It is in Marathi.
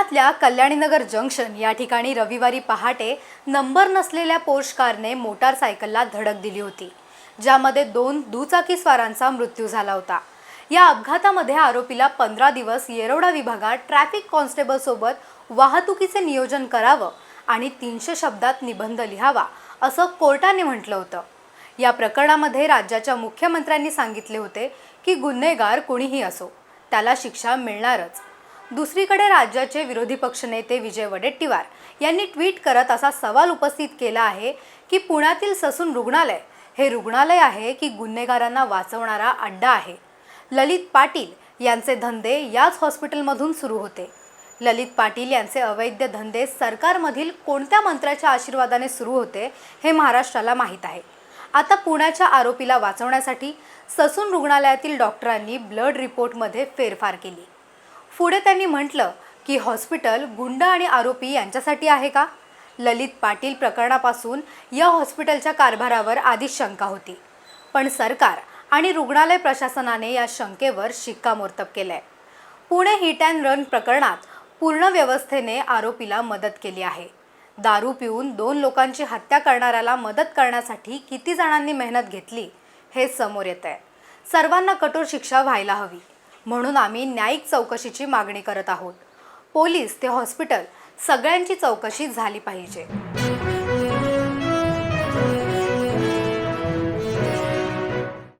पुण्यातल्या कल्याणीनगर जंक्शन या ठिकाणी रविवारी पहाटे नंबर नसलेल्या पोर्श कारने मोटारसायकलला धडक दिली होती ज्यामध्ये दोन दुचाकीस्वारांचा मृत्यू झाला होता. या अपघातामध्ये आरोपीला पंधरा दिवस येरवडा विभागात ट्रॅफिक कॉन्स्टेबलसोबत वाहतुकीचे नियोजन करावं आणि तीनशे शब्दात निबंध लिहावा असं कोर्टाने म्हटलं होतं. या प्रकरणामध्ये राज्याच्या मुख्यमंत्र्यांनी सांगितले होते की गुन्हेगार कोणीही असो त्याला शिक्षा मिळणारच. दुसरीकडे राज्याचे विरोधी पक्षनेते विजय वडेट्टीवार यांनी ट्विट करत असा सवाल उपस्थित केला आहे की पुण्यातील ससून रुग्णालय हे रुग्णालय आहे की गुन्हेगारांना वाचवणारा अड्डा आहे? ललित पाटील यांचे धंदे याच हॉस्पिटलमधून सुरू होते. ललित पाटील यांचे अवैध धंदे सरकारमधील कोणत्या मंत्र्याच्या आशीर्वादाने सुरू होते हे महाराष्ट्राला माहीत आहे. आता पुण्याच्या आरोपीला वाचवण्यासाठी ससून रुग्णालयातील डॉक्टरांनी ब्लड रिपोर्टमध्ये फेरफार केली. पुढे त्यांनी म्हटलं की हॉस्पिटल गुंड आणि आरोपी यांच्यासाठी आहे का? ललित पाटील प्रकरणापासून या हॉस्पिटलच्या कारभारावर आधीच शंका होती. पण सरकार आणि रुग्णालय प्रशासनाने या शंकेवर शिक्कामोर्तब केलंय. पुणे हिट अँड रन प्रकरणात पूर्ण व्यवस्थेने आरोपीला मदत केली आहे. दारू पिऊन दोन लोकांची हत्या करणाऱ्याला मदत करण्यासाठी किती जणांनी मेहनत घेतली हे समोर येत आहे सर्वांना कठोर शिक्षा व्हायला हवी. म्हणून आम्ही न्यायिक चौकशीची मागणी करत आहोत. पोलीस ते हॉस्पिटल सगळ्यांची चौकशी झाली पाहिजे.